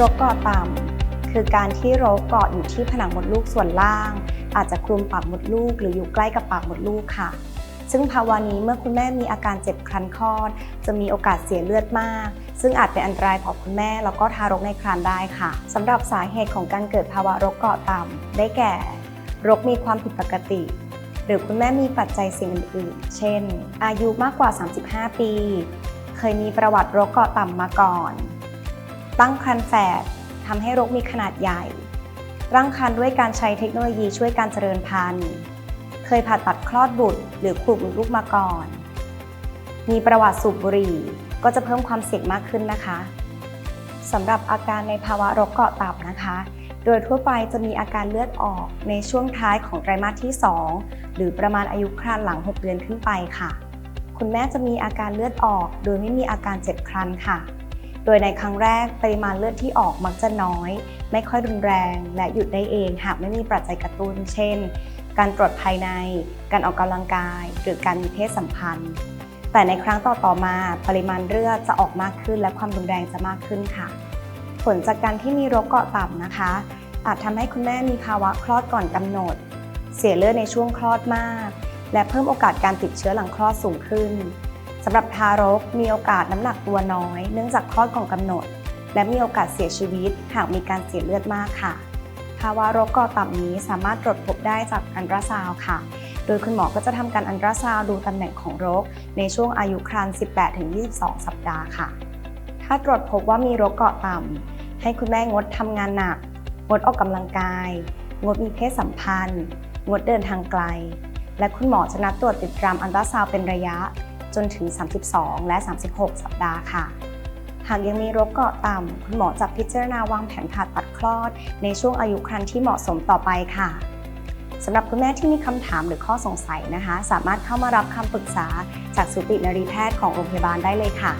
รกเกาะต่ำคือการที่รกเกาะอยู่ที่ผนังมดลูกส่วนล่าง อาจจะคลุมปากมดลูก หรืออยู่ใกล้กับปากมดลูกค่ะ ซึ่งภาวะนี้เมื่อคุณแม่มีอาการเจ็บครันคลอด จะมีโอกาสเสียเลือดมาก ซึ่งอาจเป็นอันตรายต่อคุณแม่แล้วก็ทารกในครรภ์ได้ค่ะสำหรับสาเหตุของการเกิดภาวะรกเกาะต่ำได้แก่ รกมีความผิดปกติหรือคุณแม่มีปัจจัยสิ่งอื่นๆ เช่น อายุมากกว่า 35 ปี เคยมีประวัติรกเกาะต่ำมาก่อน ตั้งครรภ์แฝดทำให้รกมีขนาดใหญ่ตั้งครรภ์ด้วยการใช้เทคโนโลยีช่วยการเจริญพันธุ์ เคยผ่าตัดคลอดบุตร หรือขูดลูกมาก่อน มีประวัติสูบบุหรี่ก็จะเพิ่มความเสี่ยงมากขึ้นนะคะสำหรับอาการในภาวะรกเกาะต่ำนะคะ โดยทั่วไปจะมีอาการเลือดออกในช่วงท้ายของไตรมาสที่ 2 หรือประมาณอายุครรภ์หลัง 6 เดือนขึ้นไปค่ะ คุณแม่จะมีอาการเลือดออก โดยไม่มีอาการเจ็บครันค่ะ ดยในครั้งแรกปริมาณเลือดที่ออกมักจะน้อย ไม่ค่อยรุนแรง และหยุดได้เอง หากไม่มีปัจจัยกระตุ้น เช่น การตรวจภายใน การออกกำลังกาย หรือการมีเพศสัมพันธ์ แต่ในครั้งต่อๆมาปริมาณเลือดจะออกมากขึ้น และความรุนแรงจะมากขึ้นค่ะ ผลจากการที่มีโรคเกาะต่ำนะคะ อาจทำให้คุณแม่มีภาวะคลอดก่อนกำหนด เสียเลือดในช่วงคลอดมาก และเพิ่มโอกาสการติดเชื้อหลังคลอดสูงขึ้น สำหรับทารกมีโอกาสน้ำหนักตัวน้อย เนื่องจากคลอดก่อนกำหนด และมีโอกาสเสียชีวิต หากมีการเสียเลือดมากค่ะ ภาวะโรคเกาะต่ำนี้สามารถตรวจพบได้จากอันตราซาวค่ะ โดยคุณหมอก็จะทำการอันตราซาวดูตำแหน่งของโรค ในช่วงอายุครรภ์ 18-22 สัปดาห์ค่ะ ถ้าตรวจพบว่ามีโรคเกาะต่ำให้คุณแม่งดทำงานหนัก งดออกกำลังกาย งดมีเพศสัมพันธ์ งดเดินทางไกล และคุณหมอจะนัดตรวจติดตามอันตราซาวเป็นระยะ จนถึง 32 และ 36 สัปดาห์ค่ะ หากยังมีโรคเกาะต่ำคุณหมอจะพิจารณาวางแผนผ่าตัดคลอด ในช่วงอายุครรภ์ที่เหมาะสมต่อไปค่ะสำหรับคุณแม่ที่มีคำถามหรือข้อสงสัยนะคะ สามารถเข้ามารับคำปรึกษาจากสูตินรีแพทย์ของโรงพยาบาลได้เลยค่ะ